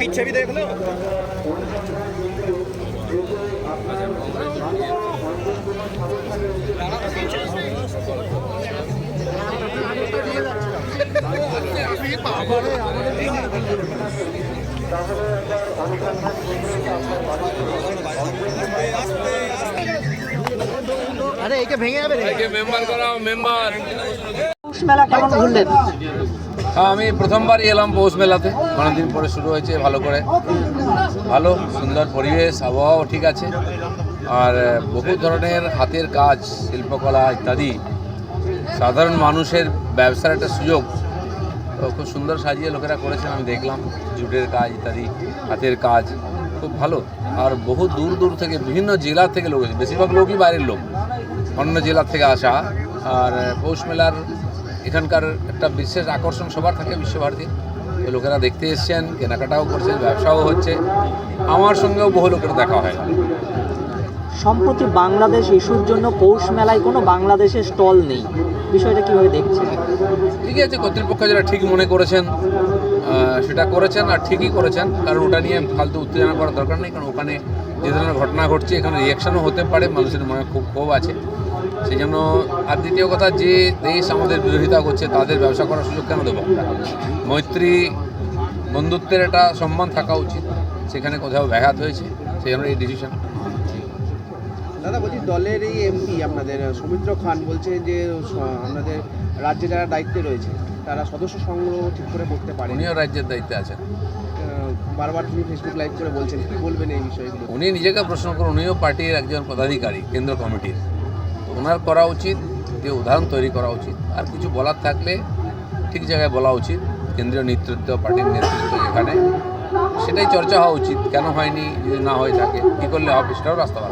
पीछे भी देख लो আরে একে ভেঙে যাবে রে মেম্বার করাও মেম্বার পৌষ মেলা কেমন ঘুরলেন হ্যাঁ আমি প্রথমবারই এলাম পৌষ মেলাতে। অনেকদিন পরে শুরু হয়েছে, ভালো করে। ভালো, সুন্দর পরিবেশ, আবহাওয়াও ঠিক আছে। আর বহু ধরনের হাতের কাজ, শিল্পকলা ইত্যাদি। সাধারণ মানুষের ব্যবসার একটা সুযোগ। খুব সুন্দর সাজিয়ে লোকেরা করেছেন, আমি দেখলাম। জুটের কাজ ইত্যাদি, হাতের কাজ, খুব ভালো। আর বহু দূর দূর থেকে, বিভিন্ন জেলা থেকে লোক বেশিরভাগ লোকই বাইরের লোক। অন্য জেলা থেকে আসা। আর, পৌষ মেলার এখানকার একটা বিশেষ আকর্ষণ সবার থাকে বিশ্বভারতী তো লোকেরা দেখতে এসছেন কেনাকাটাও করছেন ব্যবসাও হচ্ছে। আমার সঙ্গেও বহু লোকের দেখা হয়। সম্প্রতি বাংলাদেশ ইস্যুর জন্য পৌষ মেলায় কোনো বাংলাদেশের স্টল নেই। বিষয়টা কীভাবে দেখছেন? ঠিকই আছে কর্তৃপক্ষ যেটা ঠিক মনে করেছেন সেটা করেছেন আর ঠিকই করেছেন। কারণ ওটা নিয়ে ফালতু উত্তেজনা করার দরকার নেই কারণ ওখানে যে ধরনের ঘটনা ঘটছে এখানে রিয়াকশনও হতে পারে মানুষের মনে খুব ক্ষোভ আছে। সেই জন্য আর দ্বিতীয় কথা যে দেশ আমাদের বিরোধিতা করছে তাদের ব্যবসা করার সুযোগ কেন দেবো মৈত্রী বন্ধুত্বের একটা সম্মান থাকা উচিত সেখানে কোথাও ব্যাঘাত হয়েছে সেই জন্য এই ডিসিশন দাদা বলছি দলের এই এমপি আপনাদের সৌমিত্র খান বলছে যে আপনাদের রাজ্যে যারা দায়িত্বে রয়েছে তারা সদস্য সংগ্রহ ঠিক করে করতে পারেনি। উনিও রাজ্যের দায়িত্বে আছেন। বারবার তিনি ফেসবুক লাইভ করে বলছেন, কি বলবেন এই বিষয়গুলো উনি নিজেকে প্রশ্ন করুন, উনিও পার্টির একজন পদাধিকারী, কেন্দ্র কমিটির। ওনার করা উচিত, যে উদাহরণ তৈরি করা উচিত। আর কিছু বলার থাকলে ঠিক জায়গায় বলা উচিত, কেন্দ্রীয় নেতৃত্ব, পার্টির নেতৃত্ব এখানে। সেটাই চর্চা হওয়া উচিত, কেন হয়নি, যদি না হয়ে থাকে, কী করলে হবে, সেটাও রাস্তা বার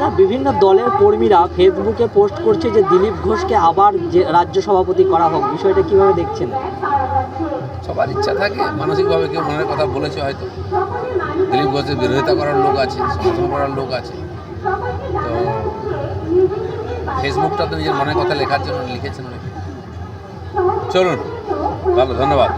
না, বিভিন্ন দলের কর্মীরা ফেসবুকে পোস্ট করছে যে দিলীপ ঘোষকে আবার যে রাজ্য সভাপতি করা হোক। বিষয়টা কীভাবে দেখছেন? সবার ইচ্ছা থাকে, মানসিকভাবে কেউ মনের কথা বলেছে হয়তো। দিলীপ ঘোষের বিরোধিতা করার লোক আছে, সমর্থন করার লোক আছে। তো ফেসবুকটা তো নিজের মনের কথা লেখার জন্য লিখেছেন অনেকে। চলুন, ভালো, ধন্যবাদ।